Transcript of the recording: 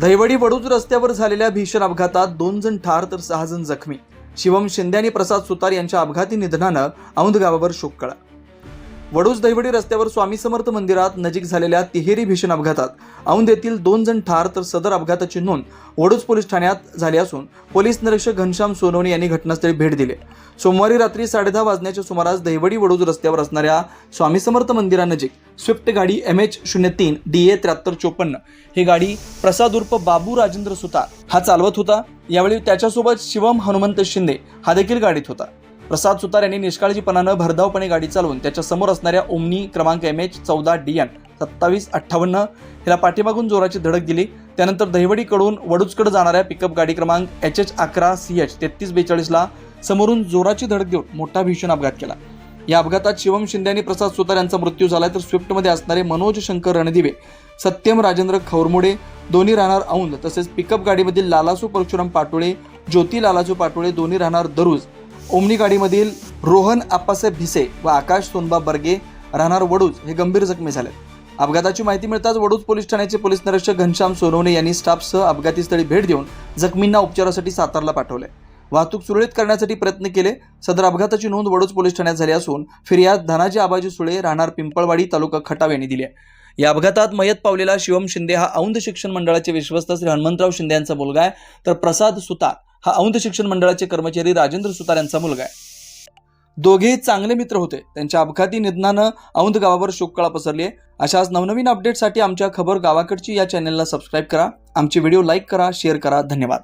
दहिवडी वडूज रस्त्यावर झालेल्या भीषण अपघातात दोन जण ठार तर सहा जण जखमी. शिवम शिंदे आणि प्रसाद सुतार यांच्या अपघाती निधनानं औंध गावावर शोक कळा. वडूज दहिवडी रस्त्यावर स्वामी समर्थ मंदिरात नजीक झालेल्या तिहेरी भीषण अपघातात औंध येथील दोन जण ठार तर सदर अपघाताची नोंद वडूज पोलीस ठाण्यात झाली असून पोलीस निरीक्षक घनश्याम सोनवणे यांनी घटनास्थळी भेट दिली. सोमवारी रात्री साडेदहा वाजण्याच्या सुमारास दहिवडी वडूज रस्त्यावर असणाऱ्या स्वामी समर्थ मंदिरानजीक स्विफ्ट गाडी एम एच शून्य तीन डी ए त्र्याहत्तर चोपन्न ही गाडी प्रसाद उर्फ बाबू राजेंद्र सुतार हा चालवत होता. यावेळी त्याच्यासोबत शिवम हनुमंत शिंदे हा देखील गाडीत होता. प्रसाद सुतार यांनी निष्काळजीपणानं भरधावपणे गाडी चालवून त्याच्यासमोर असणाऱ्या ओमनी क्रमांक एम एच चौदा डी एन सत्तावीस अठ्ठावन्न हिला पाठीमागून जोराची धडक दिली. त्यानंतर दहिवडीकडून वडूजकडे जाणाऱ्या पिकअप गाडी क्रमांक एच एच अकरा सी एच तेहतीस बेचाळीसला समोरून जोराची धडक देऊन मोठा भीषण अपघात केला. या अपघातात शिवम शिंदे आणि प्रसाद सुतार यांचा मृत्यू झाला तर स्विफ्टमध्ये असणारे मनोज शंकर रणदिवे सत्यम राजेंद्र खौरमुडे दोन्ही राहणार औंध तसेच पिकअप गाडीमधील लालासू परशुराम पाटोळे ज्योती लालासू पाटोळे दोन्ही राहणार दरुज. ओमनी गाडीमधील रोहन आप्पासाहेब भिसे व आकाश सोनबा बर्गे राहणार वडूज हे गंभीर जखमी झाले अपघाताची माहिती मिळताच वडूज पोलीस ठाण्याचे पोलीस निरीक्षक घनश्याम सोनवणे यांनी स्टाफसह अपघाती स्थळी भेट देऊन जखमींना उपचारासाठी सातारला पाठवले. वाहतूक सुरळीत करण्यासाठी प्रयत्न केले. सदर अपघाताची नोंद वडूज पोलीस ठाण्यात झाली असून फिर्याद धनाजी आबाजी सुळे राहणार पिंपळवाडी तालुका खटाव यांनी दिली आहे. या अपघातात मयत पावलेला शिवम शिंदे हा औंध शिक्षण मंडळाचे विश्वस्त श्री हनुमंतराव शिंदे यांचा मुलगा आहे. तर प्रसाद सुतार हा औंध शिक्षण मंडळाचे कर्मचारी राजेंद्र सुतार यांचा मुलगा आहे. दोघेही चांगले मित्र होते. त्यांच्या अपघाती निधनानं औंध गावावर शोककळा पसरली आहे. अशाच नवनवीन अपडेटसाठी आमच्या खबर गावाकडची या चॅनलला सबस्क्राईब करा. आमचे व्हिडिओ लाईक करा शेअर करा. धन्यवाद.